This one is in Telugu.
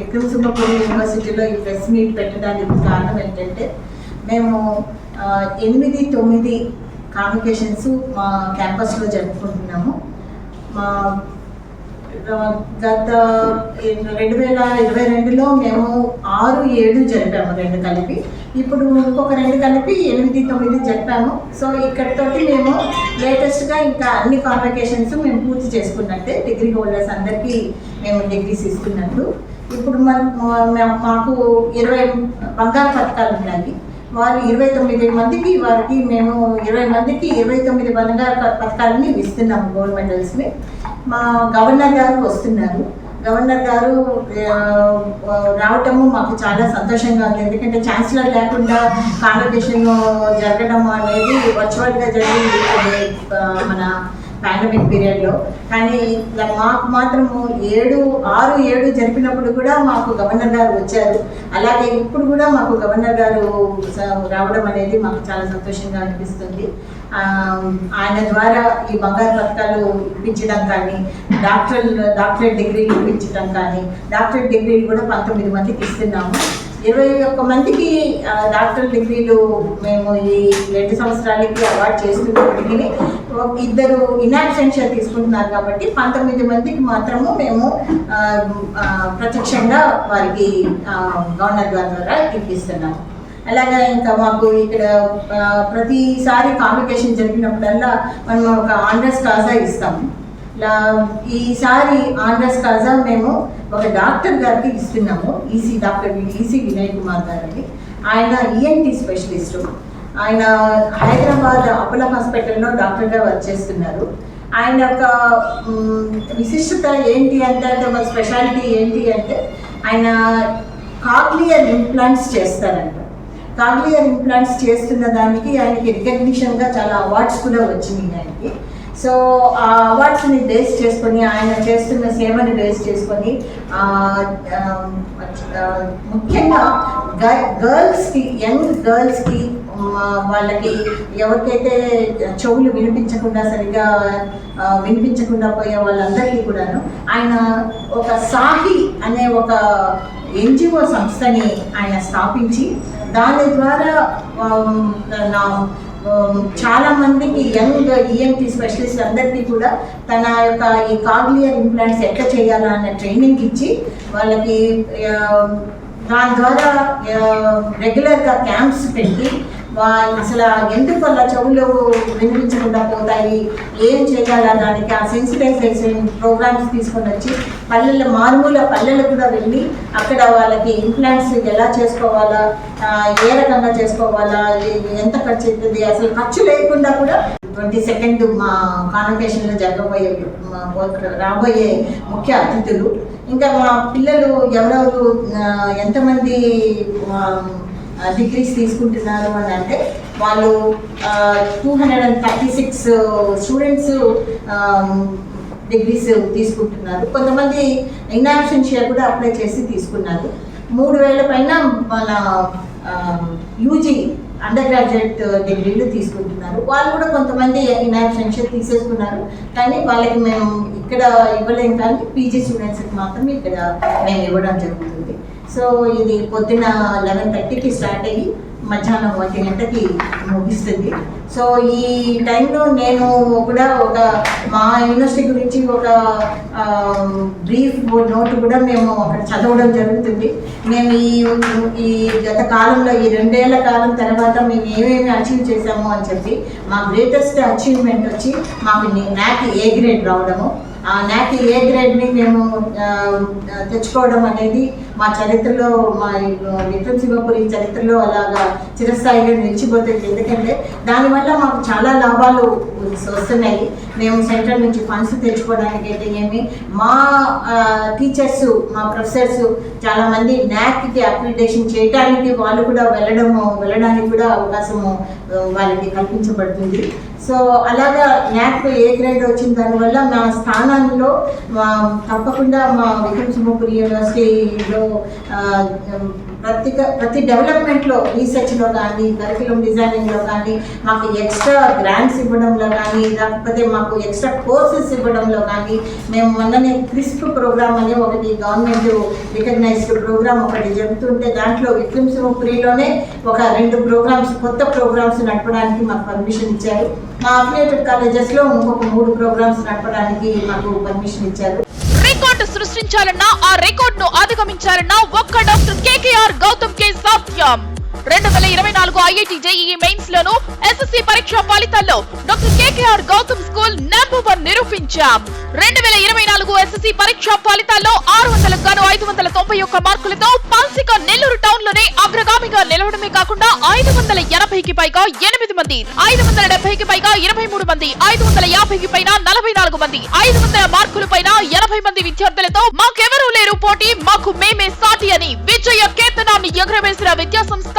విక్రమ్ సింహపూర్ యూనివర్సిటీలో ఈ ప్రెస్ మీట్ పెట్టడానికి కారణం ఏంటంటే మేము ఎనిమిది తొమ్మిది కాన్వకేషన్స్ మా క్యాంపస్లో జరుపుకుంటున్నాము. మా గత రెండు వేల ఇరవై రెండులో మేము ఆరు ఏడు జరిపాము రెండు కలిపి. ఇప్పుడు ఇంకొక రెండు కలిపి ఎనిమిది తొమ్మిది జరిపాము. సో ఇక్కడితోటి మేము లేటెస్ట్గా ఇంకా అన్ని కాన్వకేషన్స్ మేము పూర్తి చేసుకున్నట్టే డిగ్రీ హోల్డర్స్ అందరికీ మేము డిగ్రీస్ ఇస్తున్నట్టు. ఇప్పుడు మన మాకు ఇరవై బంగారు పథకాలు ఉన్నాయి వారు ఇరవై తొమ్మిది మందికి వారికి మేము ఇరవై మందికి ఇరవై తొమ్మిది బంగారు పథకాలని ఇస్తున్నాము గవర్నమెంట్ మెడల్స్ని మా గవర్నర్ గారు వస్తున్నారు. గవర్నర్ గారు రావటము మాకు చాలా సంతోషంగా ఉంది. ఎందుకంటే ఛాన్సలర్ లేకుండా కాన్వకేషన్ జరగడం అనేది వర్చువల్గా జరిగింది. మన పాండమిక్ పీరియడ్లో కానీ మాకు మాత్రము ఏడు ఆరు ఏడు జరిపినప్పుడు కూడా మాకు గవర్నర్ గారు వచ్చారు. అలాగే ఇప్పుడు కూడా మాకు గవర్నర్ గారు రావడం అనేది మాకు చాలా సంతోషంగా అనిపిస్తుంది. ఆయన ద్వారా ఈ బంగారు పథకాలు ఇప్పించడం కానీ డాక్టర్ డాక్టరేట్ డిగ్రీలు ఇప్పించడం కానీ డాక్టరేట్ డిగ్రీలు కూడా పంతొమ్మిది మందికి ఇస్తున్నాము. ఇరవై ఒక్క మందికి డాక్టర్ డిగ్రీలు మేము ఈ రెండు సంవత్సరాలకి అవార్డు చేస్తున్నప్పటికీ ఇద్దరు ఇనాబ్సెన్షియల్ తీసుకుంటున్నారు కాబట్టి పంతొమ్మిది మందికి మాత్రము మేము ప్రత్యక్షంగా వారికి గవర్నర్ గారి ద్వారా ఇప్పిస్తున్నాము. అలాగే ఇంకా మాకు ఇక్కడ ప్రతిసారి కాంపిటీషన్ జరిగినప్పుడల్లా మనం ఒక ఆండ్రెస్ కాజా ఇస్తాము. ఈసారి ఆంధ్రస్ కాజా మేము ఒక డాక్టర్ గారికి ఇస్తున్నాము EC doctor EC Vinay Kumar గారని ఆయన ఈఎన్టీ స్పెషలిస్టు. ఆయన హైదరాబాద్ అపోలో హాస్పిటల్లో డాక్టర్గా వర్క్ చేస్తున్నారు. ఆయన యొక్క విశిష్టత ఏంటి అంటే ఒక స్పెషాలిటీ ఏంటి అంటే ఆయన కాక్లియర్ ఇంప్లాంట్స్ చేస్తారంట. కాక్లియర్ ఇంప్లాంట్స్ చేస్తున్న దానికి ఆయనకి రికగ్నిషన్గా చాలా అవార్డ్స్ కూడా వచ్చినాయి ఆయనకి. సో ఆ అవార్డ్స్ని బేస్ చేసుకొని ఆయన చేస్తున్న సేవని బేస్ చేసుకొని um, uh, ముఖ్యంగా గర్ల్స్కి యంగ్ గర్ల్స్కి వాళ్ళకి ఎవరికైతే చెవులు వినిపించకుండా సరిగా వినిపించకుండా పోయే వాళ్ళందరికీ కూడాను ఆయన ఒక సాహి అనే ఒక ఎన్జిఓ సంస్థని ఆయన స్థాపించి దాని ద్వారా నా చాలా మందికి యంగ్ ఈఎన్టీ స్పెషలిస్ట్ అందరికీ కూడా తన యొక్క ఈ కార్డియర్ ఇంప్లాంట్స్ ఎట్లా చేయాలా అనే ట్రైనింగ్ ఇచ్చి వాళ్ళకి దాని ద్వారా రెగ్యులర్గా క్యాంప్స్ పెట్టి అసలు ఎందుకు వాళ్ళ చెవులు వినిపించకుండా పోతాయి? ఏం చేయాలా దానికి ఆ సెన్సిటైజేషన్ ప్రోగ్రామ్స్ తీసుకొని వచ్చి పల్లెల మారుమూల పల్లెలకు కూడా వెళ్ళి అక్కడ వాళ్ళకి ఇంప్లాంట్స్ ఎలా చేసుకోవాలా? ఏ రకంగా చేసుకోవాలా? ఎంత ఖర్చు అవుతుంది? అసలు ఖర్చు లేకుండా కూడా ట్వంటీ సెకండ్ మా కాన్వకేషన్లో జరగబోయే రాబోయే ముఖ్య అతిథులు. ఇంకా మా పిల్లలు ఎవరెవరు ఎంతమంది డిగ్రీస్ తీసుకుంటున్నారు అని అంటే వాళ్ళు two hundred and thirty six students degrees తీసుకుంటున్నారు. కొంతమంది ఇన్ఆబ్సెన్షియా కూడా అప్లై చేసి తీసుకున్నారు. మూడు వేల పైన మన యూజీ అండర్ గ్రాడ్యుయేట్ డిగ్రీలు తీసుకుంటున్నారు. వాళ్ళు కూడా కొంతమంది ఇన్ఆబ్సెన్షియా తీసేసుకున్నారు. కానీ వాళ్ళకి మేము ఇక్కడ ఇవ్వలేము కానీ పీజీ స్టూడెంట్స్కి మాత్రం ఇక్కడ మేము ఇవ్వడం జరుగుతుంది. సో ఇది పొద్దున లెవెన్ థర్టీకి స్టార్ట్ అయ్యి మధ్యాహ్నం ఒంటి గంటకి ముగిస్తుంది. సో ఈ టైంలో నేను కూడా ఒక మా యూనివర్సిటీ గురించి ఒక బ్రీఫ్ నోట్ కూడా మేము అక్కడ చదవడం జరుగుతుంది. మేము ఈ ఈ గత కాలంలో ఈ రెండేళ్ళ కాలం తర్వాత మేము ఏమేమి అచీవ్ చేసాము అని చెప్పి మా గ్రేటెస్ట్ అచీవ్మెంట్ వచ్చి మాకు నాకు ఏ గ్రేడ్ రావడము. ఆ ఏ గ్రేడ్ని మేము తెచ్చుకోవడం అనేది మా చరిత్రలో మా విక్రమ్ సింహపురి చరిత్రలో అలాగా చిరస్థాయిగా నిలిచిపోతుంది ఎందుకంటే దానివల్ల మాకు చాలా లాభాలు వస్తున్నాయి. మేము సెంట్రల్ నుంచి ఫండ్స్ తెచ్చుకోవడానికి అయితే ఏమి మా టీచర్స్ మా ప్రొఫెసర్స్ చాలా మంది న్యాక్కి అప్లికేషన్ చేయడానికి వాళ్ళు కూడా వెళ్ళడము వెళ్ళడానికి కూడా అవకాశము వాళ్ళకి కల్పించబడుతుంది. సో అలాగా న్యాక్ ఏ గ్రేడ్ వచ్చిన దానివల్ల మా స్థానంలో మా తప్పకుండా మా విక్రమ్ సింహపురి యూనివర్సిటీలో ప్రతి ప్రతి డెవలప్మెంట్లో రీసెర్చ్లో కానీ కరికులం డిజైనింగ్లో కానీ మాకు ఎక్స్ట్రా గ్రాంట్స్ ఇవ్వడంలో కానీ లేకపోతే మాకు ఎక్స్ట్రా కోర్సెస్ ఇవ్వడంలో కానీ మేము మొన్ననే క్రిస్ప్ ప్రోగ్రామ్ అనే ఒకటి గవర్నమెంట్ రికగ్నైజ్డ్ ప్రోగ్రామ్ ఒకటి జరుగుతుంటే దాంట్లో విక్రమ్ సింహపురిలోనే ఒక రెండు ప్రోగ్రామ్స్ కొత్త ప్రోగ్రామ్స్ నడపడానికి మాకు పర్మిషన్ ఇచ్చారు. మా అఫిలియేటెడ్ కాలేజెస్లో ఇంకొక మూడు ప్రోగ్రామ్స్ నడపడానికి మాకు పర్మిషన్ ఇచ్చారు. రికార్డు సృష్టించాలన్నా ఆ రికార్డ్ను అధిగమించాలన్నా ఒక్క డాక్టర్ కేకేఆర్ గౌతమ్ కే సాధ్యం రెండు వేల ఇరవై నాలుగు ఐఐటి జేఈఈ మెయిన్స్ లోను ఎస్ఎస్సి పరీక్ష ఫలితాల్లో doctor KKR Gautam school number one నిరూపించాం. రెండు వేల ఇరవై నాలుగు ఎస్ఎస్సి పరీక్ష ఫలితాల్లో ఆరు వందలకు గాను ఐదు వందల తొంభై ఒక్క మార్కులతో పాల్సిక నెల్లూరు టౌన్లోనే అగ్రగామిగా నిలవడమే కాకుండా ఐదు వందల ఎనభైకి పైగా ఎనిమిది మంది ఐదు వందల డెబ్బైకి పైగా ఇరవై మూడు మంది ఐదు వందల యాభైకి పైన నలభై నాలుగు మంది ఐదు వందల మార్కుల పైన ఎనభై మంది విద్యార్థులతో మాకెవరూ లేరు పోటీ మాకు మేమే సాటి అని విజయ కేతనాన్ని ఎగురవేసిన విద్యా సంస్థ